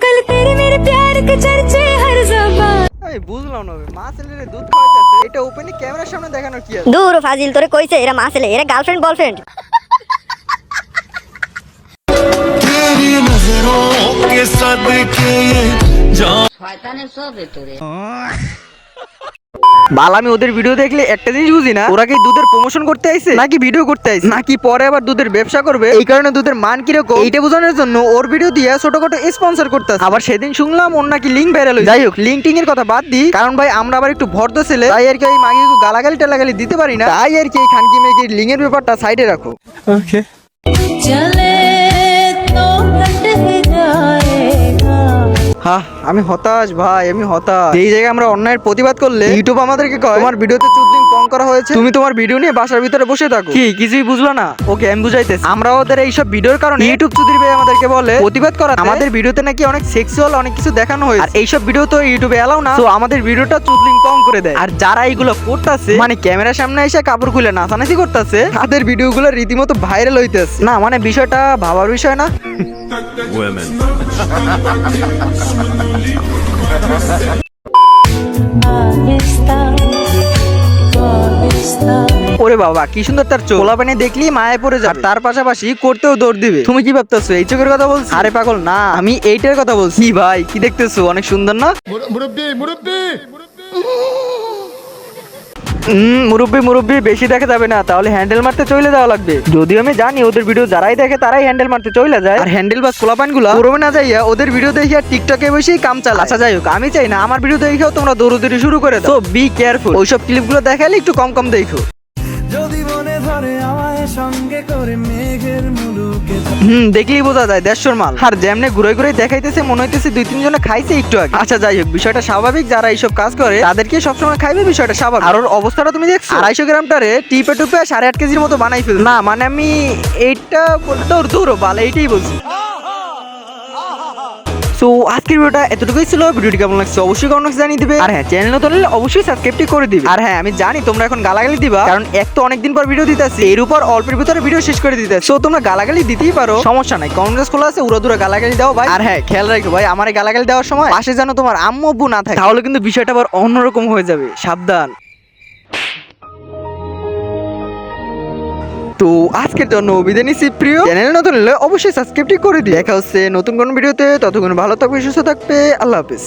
आजकल तेरे मेरे प्यार के चर्चे हर जबान। এই বুঝলাম না মা ছেলেরে দুধ খাওয়াইতেছে। এটা ওপেনে ক্যামেরার সামনে দেখানো কি আছে? দূর ফাজিল তোরে কইছে এরা মা ছেলে এরা গার্লফ্রেন্ড বয়ফ্রেন্ড तेरी नजरों ये শয়তানের সব তোরে বাল আমি ওদের ভিডিও দেখলে একটা জিনিস বুঝি না? ওরা কি দুধের প্রমোশন করতে আইছে? নাকি ভিডিও করতে আইছে? নাকি পরে আবার দুধের ব্যবসা করবে? এই কারণে দুধের মান কীরকম? এইটা বোঝানোর জন্য ওর ভিডিও দিয়ে ছোটখাটো স্পন্সর করতে আবার সেদিন শুনলাম ওর নাকি লিঙ্ক ভাইরাল হয়েছে। যাই হোক লিঙ্ক টিং এর কথা বাদ দিই। কারণ ভাই আমরা আবার একটু ভর্দ ছেলে। তাই আর কি এই মাগি গালাগালি টালাগালি দিতে পারি না। তাই আর কি এই খানকি মেয়েকে লিঙ্ক এর ব্যাপারটা সাইডে রাখো। ওকে হ্যাঁ আমি হতাশ ভাই আমি হতাশ। এই জায়গায় আমরা অন্যায়ের প্রতিবাদ করলে ইউটিউব আমাদেরকে কয় তোমার ভিডিওতে চুদলিং কম করা হয়েছে। তুমি তোমার ভিডিও নিয়ে বাসার ভিতরে বসে থাকো। কি কিছুই বুঝলো না? ওকে আমি বুঝাইতেছি। আমরা ওদের এইসব ভিডিওর কারণে ইউটিউব চুদির ভাই আমাদেরকে বলে প্রতিবাদ করা আমাদের ভিডিওতে নাকি অনেক সেক্সুয়াল অনেক কিছু দেখানো হয়েছে। আর এইসব ভিডিও তো ইউটিউবে এলাও না। তো আমাদের ভিডিওটা চুদলিং কম করে দেয়। আর যারা এইগুলো করতেছে মানে ক্যামেরার সামনে এসে কাপড় খুলে নাচানাচি করতেছে তাদের ভিডিওগুলো রীতিমতো ভাইরাল হইতেছে। না মানে বিষয়টা ভাবার বিষয় না। ওরে বাবা, কি সুন্দর তার চোখ। পোলা পানি দেখলি মায়ে পড়ে যাবে। তার পাশাপাশি করতেও দৌড় দিবে। তুমি কি ভাবতেছো, এই চোখের কথা বলছো? আরে পাগল, না, আমি এইটার কথা বলছি। ভাই, কি দেখতেছো? অনেক সুন্দর না? হুম মুরব্বি মুরব্বি বেশি দেখা যাবে না তাহলে হ্যান্ডেল মারতে চলে যাওয়া লাগবে। যদি আমি জানি ওদের ভিডিও যারাই দেখে তারাই হ্যান্ডেল মারতে চলে যায়। আর হ্যান্ডেল বা স্কোলাপানগুলো করবে না যাইয়া ওদের ভিডিও দেখে আর টিকটকে বসেই কাম চালা আচ্ছা যাই হোক আমি চাই না আমার ভিডিও দেখেও তোমরা দৌড়দৌড়ি শুরু করে দাও। বি কেয়ারফুল ওইসব ক্লিপগুলো দেখালে একটু কম কম দেখো। যদি মনে ধরে আমায় সঙ্গে করে মেঘের হুম, দেখলেই বোঝা যায়, দেড়শোর মাল। আর যেমনে ঘুরে ঘুরে দেখাইতেছে, মনে হইতেছে দুই, তিনজনে খাইছে একটু আগে। আচ্ছা যাই হোক, বিষয়টা স্বাভাবিক, যারা এইসব কাজ করে, তাদেরকে সবসময় খাইবে, বিষয়টা স্বাভাবিক। আর ওর অবস্থাটা তুমি দেখছ? আড়াইশো গ্রামটারে টিপে টুপে সাড়ে আট কেজির মতো বানাই ফেল না মানে আমি এইটা বলতে ওর দূর, বাল, এইটাই বলছি। সো আজকের ভিডিওটা এতটুকুই ছিল। ভিডিওটি কেমন লাগছে অবশ্যই কমেন্ট জানিয়ে দিবে। আর হ্যাঁ চ্যানেল নতুন হলে অবশ্যই সাবস্ক্রাইবটি করে দিবে। আর হ্যাঁ আমি জানি তোমরা এখন গালাগালি দিবা। কারণ এক তো অনেকদিন পর ভিডিও দিতেছি। এর উপর অল্পের ভিতরে ভিডিও শেষ করে দিতে সো তোমরা গালাগালি দিতেই পারো। সমস্যা নাই কমেন্ট খোলা আছে উড়া দুরা গালাগালি দাও ভাই। আর হ্যাঁ খেয়াল রাখো ভাই আমার গালাগালি দেওয়ার সময় পাশে যেন তোমার আম্মু আব্বু না থাকে। তাহলে কিন্তু বিষয়টা আবার অন্যরকম হয়ে যাবে। সাবধান। তো আজকের জন্য বিদায় নিচ্ছি, প্রিয় চ্যানেল নতুন হলে অবশ্যই সাবস্ক্রাইবটি করে দিই দেখা হচ্ছে নতুন কোনো ভিডিওতে, ততক্ষণ ভালো থাকবে, সুস্থ থাকবে, আল্লাহ হাফিজ।